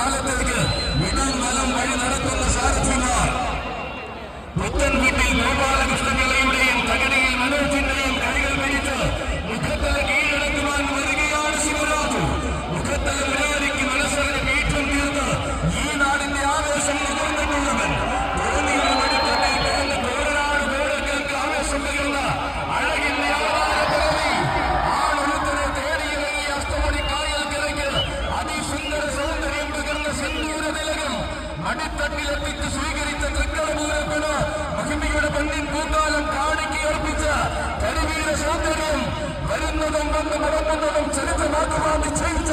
காலத்திற்கு விடம் நலம் வழி நடத்தும் சாரதிமா അടിത്തട്ടിലെത്തിച്ച് സ്വീകരിച്ച തൃക്കളമൂലത്തിന് മഹിമയുടെ പന്നിൻ പൂക്കാലം കാണിക്കുകയർപ്പിച്ച കരിവീര സൗന്ദര്യം വരുന്നതും വന്ന് മടങ്ങുന്നതും ചരിത്രമാക്കുവാൻ നിശ്ചയിച്ച